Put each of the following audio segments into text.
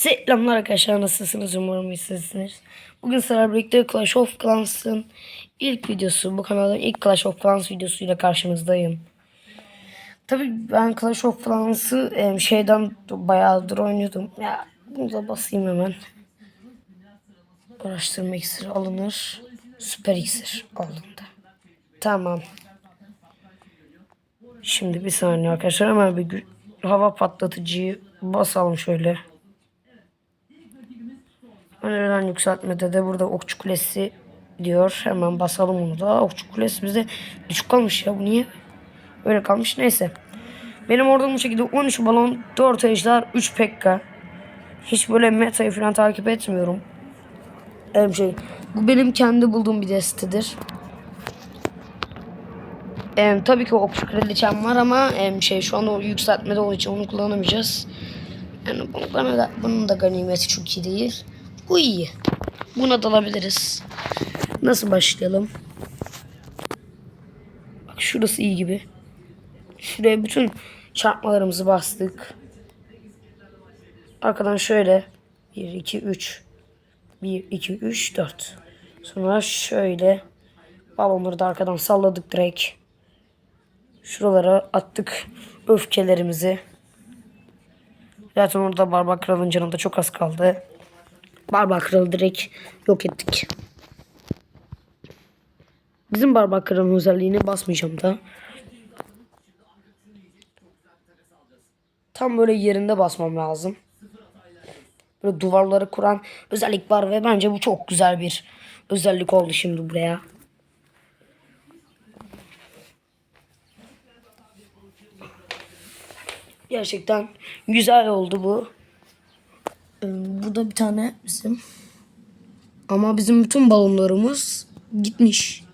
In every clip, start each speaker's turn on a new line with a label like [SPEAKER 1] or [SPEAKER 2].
[SPEAKER 1] Selamlar arkadaşlar nasılsınız umarım iyisiniz. Bugün sizlerle birlikte Clash of Clans'ın ilk videosu bu kanalın ilk Clash of Clans videosuyla karşınızdayım. Tabii ben Clash of Clans'ı şeyden bayağıdır oynuyordum. Ya bunu da basayım hemen. Araştırma iksiri alınır. Süper iksir alındı. Tamam. Şimdi bir saniye arkadaşlar hemen bir hava patlatıcıyı basalım şöyle. Önerilen yükseltmede de burada okçu kulesi diyor. Hemen basalım onu da. Okçu kulesi bize düşük kalmış ya bu niye? Öyle kalmış neyse. Benim orada bu şekilde 13 balon, 4 ejder, 3 pekka. Hiç böyle metayı falan takip etmiyorum. Hem şey, bu benim kendi bulduğum bir destedir. Em, tabii ki okçu kraliçem var ama em, şey şu anda o yükseltmede olduğu için onu kullanamayacağız. Yani bu- bana da, bunun da ganimeti çok iyi değil. Bu iyi. Buna dalabiliriz. Nasıl başlayalım? Bak şurası iyi gibi. Şuraya bütün çarpmalarımızı bastık. Arkadan şöyle 1 2 3 1 2 3 4. Sonra şöyle balonları da arkadan salladık direkt. Şuralara attık öfkelerimizi. Zaten orada Barbar Kral'ın canında çok az kaldı. Barbar Kral'ı direkt yok ettik. Bizim Barbar Kral'ın basmayacağım da. Tam böyle yerinde basmam lazım. Böyle duvarları kuran özellik var ve bence bu çok güzel bir özellik oldu şimdi buraya. Gerçekten güzel oldu bu. Ee, bu da bir tane bizim. Ama bizim bütün balonlarımız gitmiş.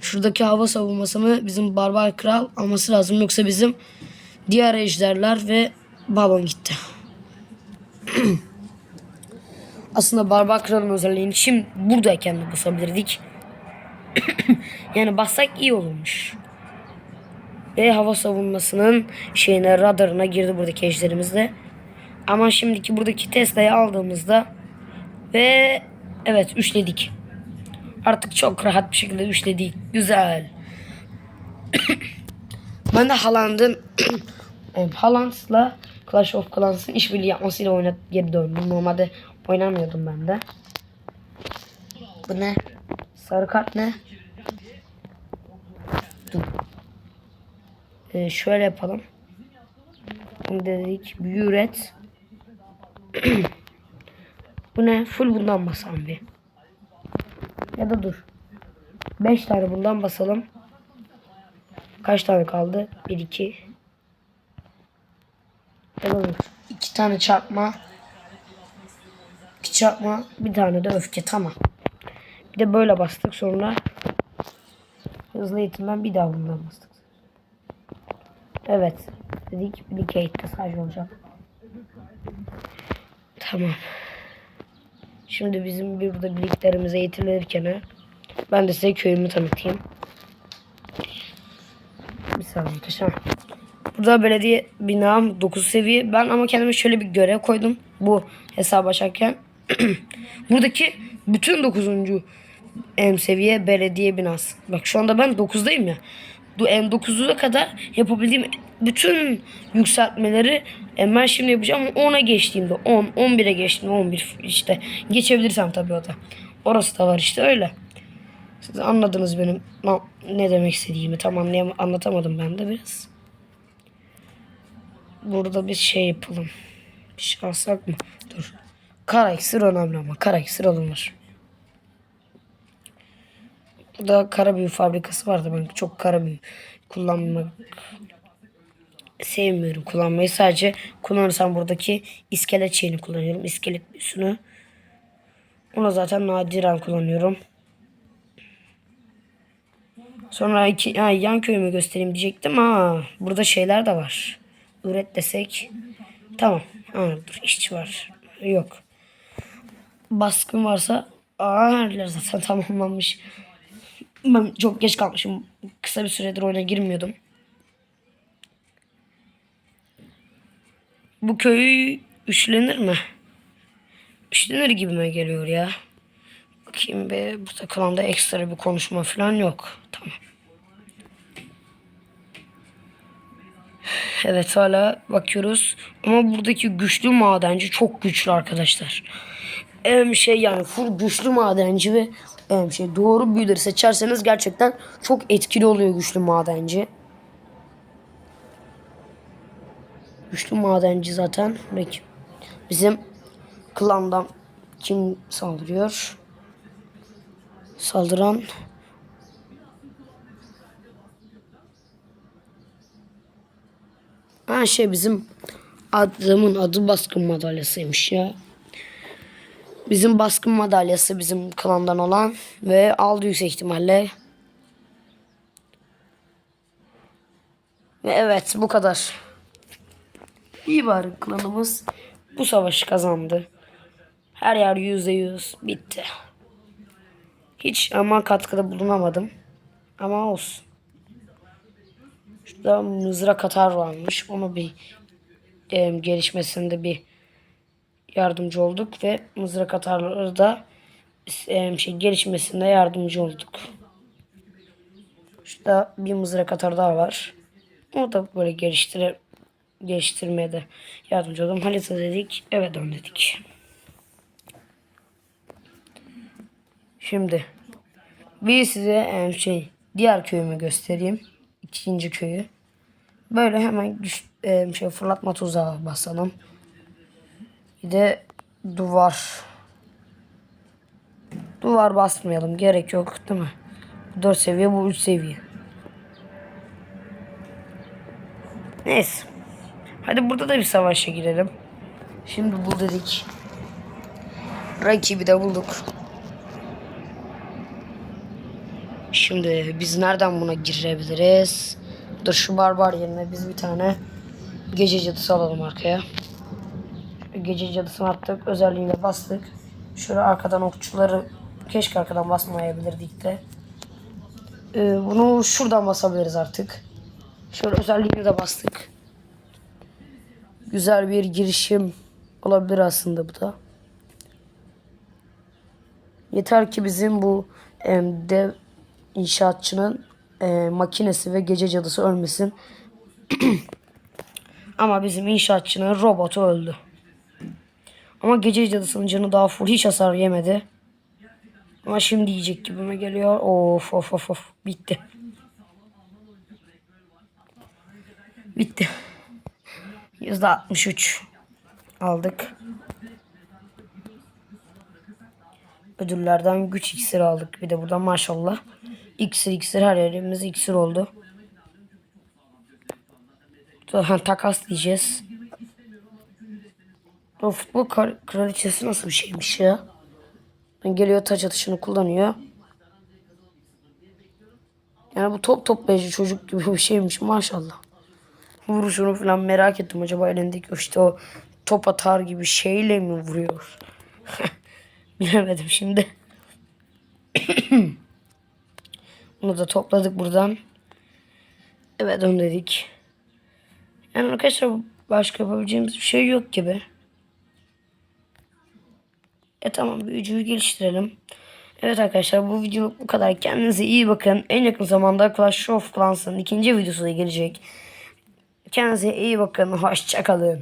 [SPEAKER 1] Şuradaki hava savunmasını bizim Barbar Kral alması lazım. Yoksa bizim diğer ejderler ve balon gitti. Aslında Barbar Kral'ın özelliğini şimdi buradayken de basabilirdik. yani bassak iyi olurmuş. Ve hava savunmasının şeyine radarına girdi buradaki ejderimiz de. Ama şimdiki buradaki Tesla'yı aldığımızda ve evet üçledik. Artık çok rahat bir şekilde üçledik. Güzel. ben de Haaland'ın Haaland'la Clash of Clans'ın işbirliği yapmasıyla oynat geri döndüm. Normalde oynamıyordum ben de. Bu ne? Sarı kart ne? Dur. Ee, şöyle yapalım. Bunu dedik. Büyü üret. Bu ne? Full bundan basalım bir. Ya da dur. 5 tane bundan basalım. Kaç tane kaldı? 1 2 Ya da dur. 2 tane çarpma. 2 çarpma, bir tane de öfke. Tamam. Bir de böyle bastık sonra hızlı eğitimden bir daha bundan bastık. Evet. Dedik Blicate'de sadece olacak. Tamam. Şimdi bizim burada birliklerimize eğitilirken ben de size köyümü tanıtayım. Bir saniye arkadaşlar. Burada belediye binam 9 seviye. Ben ama kendime şöyle bir görev koydum. Bu hesabı açarken. Buradaki bütün 9. em seviye belediye binası. Bak şu anda ben 9'dayım ya. Bu en 9'a kadar yapabildiğim bütün yükseltmeleri em, ben şimdi yapacağım. 10'a geçtiğimde 10, 11'e geçtiğimde 11 işte geçebilirsem tabii o da. Orası da var işte öyle. Siz anladınız benim ne demek istediğimi. Tam anlatamadım ben de biraz. Burada bir şey yapalım. Bir şey alsak mı? Dur. Kara iksir önemli ama. Kara alınır. Burada kara büyü fabrikası vardı. Ben çok kara büyü kullanmak sevmiyorum kullanmayı. Sadece kullanırsam buradaki iskelet şeyini kullanıyorum. İskelet büyüsünü. Onu zaten nadiren kullanıyorum. Sonra iki, ha, yan köyümü göstereyim diyecektim. Ha, burada şeyler de var. Üret desek. Tamam. Ha, dur işçi var. Yok. Baskın varsa aa herler zaten tamamlanmış. Ben çok geç kalmışım. Kısa bir süredir oyuna girmiyordum. Bu köy Üçlenir mi? Üçlenir gibime geliyor ya. Bakayım be burada klanda ekstra bir konuşma falan yok. Tamam. Evet hala bakıyoruz. Ama buradaki güçlü madenci çok güçlü arkadaşlar. Em şey yani full güçlü madenci ve şey doğru büyüleri seçerseniz gerçekten çok etkili oluyor güçlü madenci. Güçlü madenci zaten. Peki. Bizim klandan kim saldırıyor? Saldıran Ha şey bizim adamın adı baskın madalyasıymış ya. Bizim baskın madalyası bizim klandan olan ve aldı yüksek ihtimalle. Ve evet bu kadar. İyi bari klanımız bu savaşı kazandı. Her yer yüzde yüz bitti. Hiç ama katkıda bulunamadım. Ama olsun. Şurada mızrak atar varmış. Onu bir e, gelişmesinde bir yardımcı olduk ve mızrak atarları da e, şey gelişmesinde yardımcı olduk. Şurada bir mızrak atar daha var. O da böyle geliştire geliştirmeye de yardımcı oldum. Harita dedik. Evet dön dedik. Şimdi bir size e, şey diğer köyümü göstereyim. İkinci köyü. Böyle hemen güç, e, şey fırlatma tuzağı basalım. Bir de duvar. Duvar basmayalım. Gerek yok değil mi? 4 seviye bu 3 seviye. Neyse. Hadi burada da bir savaşa girelim. Şimdi bu dedik. Rakibi de bulduk. Şimdi biz nereden buna girebiliriz? Dur şu barbar yerine biz bir tane gece cadısı alalım arkaya. Gece cadısını attık. Özelliğine bastık. Şöyle arkadan okçuları keşke arkadan basmayabilirdik de. Ee, bunu şuradan basabiliriz artık. Şöyle özelliğini de bastık. Güzel bir girişim olabilir aslında bu da. Yeter ki bizim bu em, dev inşaatçının e, makinesi ve gece cadısı ölmesin. Ama bizim inşaatçının robotu öldü. Ama gece cadısının canı daha full hiç hasar yemedi. Ama şimdi yiyecek gibime geliyor. Of of of of. Bitti. Bitti. Yüzde 63 aldık. Ödüllerden güç iksiri aldık. Bir de buradan maşallah. İksir iksir her yerimiz iksir oldu. Takas diyeceğiz. O futbol kraliçesi nasıl bir şeymiş ya? Geliyor taç atışını kullanıyor. Yani bu top toplayıcı çocuk gibi bir şeymiş maşallah. Vuruşunu falan merak ettim. Acaba elindeki işte o top atar gibi şeyle mi vuruyor? Bilemedim şimdi. Bunu da topladık buradan. Evet onu dedik. Yani arkadaşlar başka yapabileceğimiz bir şey yok gibi. E tamam büyücüyü geliştirelim. Evet arkadaşlar bu video bu kadar. Kendinize iyi bakın. En yakın zamanda Clash of Clans'ın ikinci videosu da gelecek. Kendinize iyi bakın. Hoşçakalın.